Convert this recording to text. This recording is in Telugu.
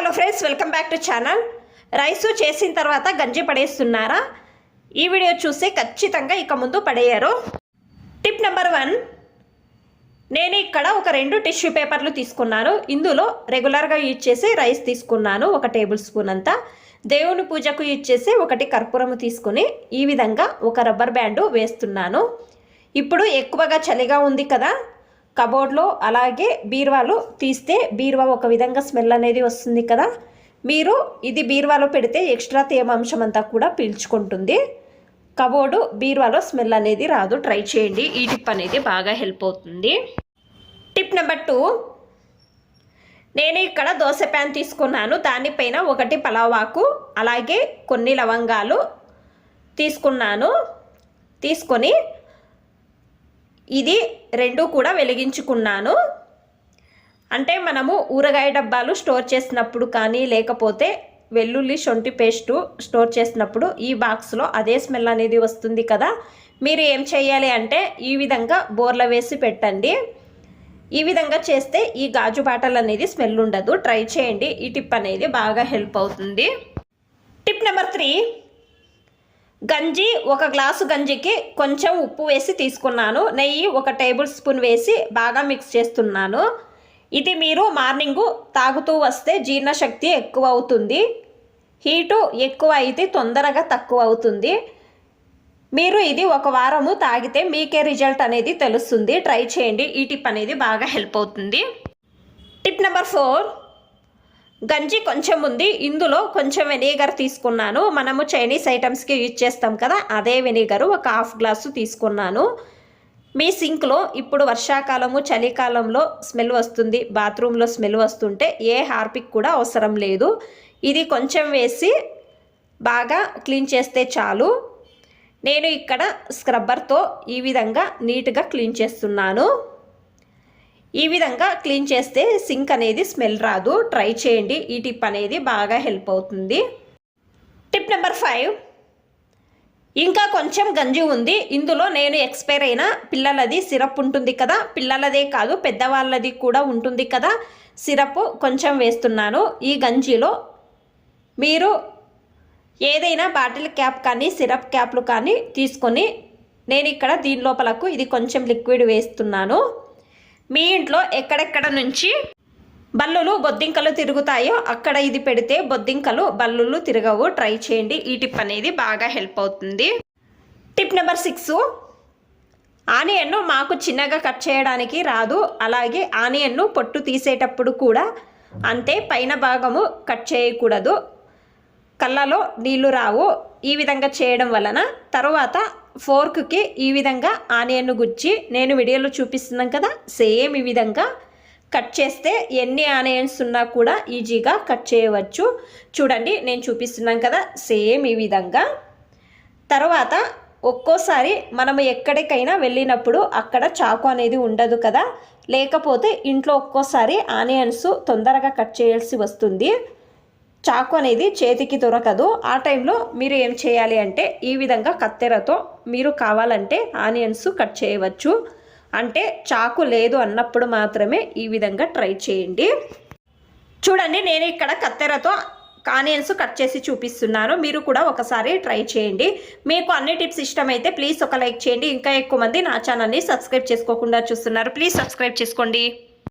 Hello friends welcome back to channel. Rice చేసిన తర్వాత గంజి పడేస్తున్నారా? ఈ వీడియో చూస్తే ఖచ్చితంగా ఇక ముందు పడేయరు. టిప్ నెంబర్ వన్ నేను ఇక్కడ ఒక రెండు టిష్యూ పేపర్లు తీసుకున్నాను. ఇందులో రెగ్యులర్గా యూజ్ చేసి రైస్ తీసుకున్నాను ఒక టేబుల్ స్పూన్ అంతా. దేవుని పూజకు యూజ్ చేసి ఒకటి కర్పూరము తీసుకుని ఈ విధంగా ఒక రబ్బర్ బ్యాండు వేస్తున్నాను. ఇప్పుడు ఎక్కువగా చలిగా ఉంది కదా కబోర్డ్లో అలాగే బీరువాలు తీస్తే బీరువా ఒక విధంగా స్మెల్ అనేది వస్తుంది కదా. మీరు ఇది బీరువాలో పెడితే ఎక్స్ట్రా తేమాంశం అంతా కూడా పీల్చుకుంటుంది. కబోర్డు బీరువాలో స్మెల్ అనేది రాదు. ట్రై చేయండి. ఈ టిప్ అనేది బాగా హెల్ప్ అవుతుంది. Tip number two. నేను ఇక్కడ దోశ ప్యాన్ తీసుకున్నాను. దానిపైన ఒకటి పలావాకు అలాగే కొన్ని లవంగాలు తీసుకున్నాను. తీసుకొని ఇది రెండు కూడా వెలిగించుకున్నాను. అంటే మనము ఊరగాయ డబ్బాలు స్టోర్ చేసినప్పుడు కానీ లేకపోతే వెల్లుల్లి శొంఠి పేస్టు స్టోర్ చేసినప్పుడు ఈ బాక్స్లో అదే స్మెల్ అనేది వస్తుంది కదా. మీరు ఏం చేయాలి అంటే ఈ విధంగా బోర్ల వేసి పెట్టండి. ఈ విధంగా చేస్తే ఈ గాజు బాటలు అనేది స్మెల్ ఉండదు. ట్రై చేయండి. ఈ టిప్ అనేది బాగా హెల్ప్ అవుతుంది. Tip number three. గంజి ఒక గ్లాసు గంజికి కొంచెం ఉప్పు వేసి తీసుకున్నాను. నెయ్యి ఒక టేబుల్ స్పూన్ వేసి బాగా మిక్స్ చేస్తున్నాను. ఇది మీరు మార్నింగు తాగుతూ వస్తే జీర్ణశక్తి ఎక్కువ అవుతుంది హీటు ఎక్కువ అయితే తొందరగా తక్కువ అవుతుంది మీరు ఇది ఒక వారము తాగితే మీకే రిజల్ట్ అనేది తెలుస్తుంది. ట్రై చేయండి. ఈ టిప్ అనేది బాగా హెల్ప్ అవుతుంది. Tip number four. గంజి కొంచెం ఉంది ఇందులో కొంచెం వెనిగర్ తీసుకున్నాను. మనము చైనీస్ ఐటమ్స్కి యూజ్ చేస్తాం కదా అదే వెనిగరు ఒక హాఫ్ గ్లాసు తీసుకున్నాను. మీ సింక్లో ఇప్పుడు వర్షాకాలము చలికాలంలో స్మెల్ వస్తుంది బాత్రూంలో స్మెల్ వస్తుంటే ఏ హార్పిక్ కూడా అవసరం లేదు. ఇది కొంచెం వేసి బాగా క్లీన్ చేస్తే చాలు. నేను ఇక్కడ స్క్రబ్బర్తో ఈ విధంగా నీట్గా క్లీన్ చేస్తున్నాను. ఈ విధంగా క్లీన్ చేస్తే సింక్ అనేది స్మెల్ రాదు. ట్రై చేయండి. ఈ టిప్ అనేది బాగా హెల్ప్ అవుతుంది. Tip number five. ఇంకా కొంచెం గంజి ఉంది. ఇందులో నేను ఎక్స్పైర్ అయిన పిల్లలది సిరప్ ఉంటుంది కదా. పిల్లలదే కాదు పెద్దవాళ్ళది కూడా ఉంటుంది కదా. సిరప్ కొంచెం వేస్తున్నాను. ఈ గంజిలో మీరు ఏదైనా బాటిల్ క్యాప్ కానీ సిరప్ క్యాప్లు కానీ తీసుకొని నేను ఇక్కడ దీని లోపలకు ఇది కొంచెం లిక్విడ్ వేస్తున్నాను. మీ ఇంట్లో ఎక్కడెక్కడ నుంచి బల్లులు బొద్దింకలు తిరుగుతాయో అక్కడ ఇది పెడితే బొద్దింకలు బల్లులు తిరగవు. ట్రై చేయండి. ఈ టిప్ అనేది బాగా హెల్ప్ అవుతుంది. Tip number six. ఆనియన్ను మాకు చిన్నగా కట్ చేయడానికి రాదు. అలాగే ఆనియన్ను పొట్టు తీసేటప్పుడు కూడా అంతే పైన భాగము కట్ చేయకూడదు. కళ్ళలో నీళ్ళు రావు. ఈ విధంగా చేయడం వలన తరువాత ఫోర్క్కి ఈ విధంగా ఆనియన్ గుచ్చి నేను వీడియోలో చూపిస్తున్నాం కదా సేమ్ ఈ విధంగా కట్ చేస్తే ఎన్ని ఆనియన్స్ ఉన్నా కూడా ఈజీగా కట్ చేయవచ్చు. చూడండి నేను చూపిస్తున్నాను కదా సేమ్ ఈ విధంగా. తర్వాత ఒక్కోసారి మనం ఎక్కడికైనా వెళ్ళినప్పుడు అక్కడ చాకు అనేది ఉండదు కదా లేకపోతే ఇంట్లో ఒక్కోసారి ఆనియన్స్ తొందరగా కట్ చేయాల్సి వస్తుంది. చాకు అనేది చేతికి దొరకదు. ఆ టైంలో మీరు ఏం చేయాలి అంటే ఈ విధంగా కత్తెరతో మీరు కావాలంటే ఆనియన్స్ కట్ చేయవచ్చు. అంటే చాకు లేదు అన్నప్పుడు మాత్రమే ఈ విధంగా ట్రై చేయండి. చూడండి నేను ఇక్కడ కత్తెరతో ఆనియన్స్ కట్ చేసి చూపిస్తున్నాను. మీరు కూడా ఒకసారి ట్రై చేయండి. మీకు అన్ని టిప్స్ ఇష్టమైతే ప్లీజ్ ఒక లైక్ చేయండి. ఇంకా ఎక్కువ మంది నా ఛానల్ని సబ్స్క్రైబ్ చేసుకోకుండా చూస్తున్నారు. ప్లీజ్ సబ్స్క్రైబ్ చేసుకోండి.